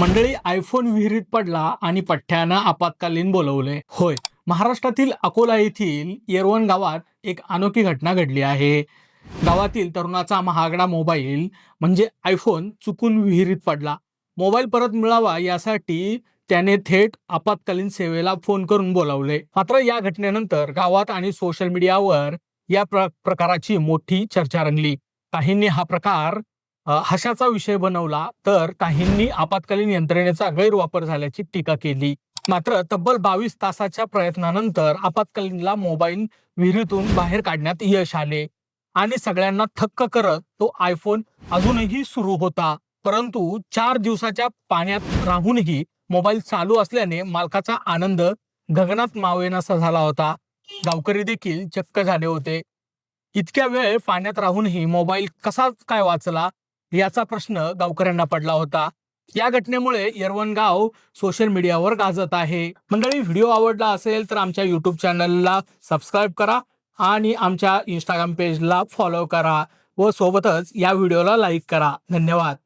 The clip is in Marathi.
मंडळी आयफोन विहिरीत पडला आणि पठ्ठ्यानं आपत्कालीन बोलवले. होय महाराष्ट्रातील अकोला येथील येरवण गावात एक अनोखी घटना घडली आहे. गावातील तरुणाचा महागडा मोबाईल म्हणजे आयफोन चुकून विहिरीत पडला. मोबाईल परत मिळावा यासाठी त्याने थेट आपत्कालीन सेवेला फोन करून बोलावले. मात्र या घटनेनंतर गावात आणि सोशल मीडियावर या प्र प्रकाराची मोठी चर्चा रंगली. काहींनी हा प्रकार हशाचा विषय बनवला तर काहींनी आपत्कालीन यंत्रणेचा गैरवापर झाल्याची टीका केली. मात्र तब्बल बावीस तासाच्या प्रयत्नानंतर आपत्कालीनला मोबाईल विहिरीतून बाहेर काढण्यात यश आले आणि सगळ्यांना थक्क करत तो आयफोन अजूनही सुरू होता. परंतु चार दिवसाच्या पाण्यात राहूनही मोबाईल चालू असल्याने मालकाचा आनंद गगनात मावेनासा झाला होता. गावकरी देखील चक्क झाले होते. इतक्या वेळ पाण्यात राहूनही मोबाईल कसा काय वाचला? याचा प्रश्न गावकऱ्यांना पडला होता. या घटनेमुळे येरवण गाव सोशल मीडियावर गाजत आहे. मंडळी व्हिडिओ आवडला असेल तर आमच्या युट्यूब चॅनलला सबस्क्राईब करा आणि आमच्या इंस्टाग्राम पेजला फॉलो करा व सोबतच या व्हिडिओला लाईक करा. धन्यवाद.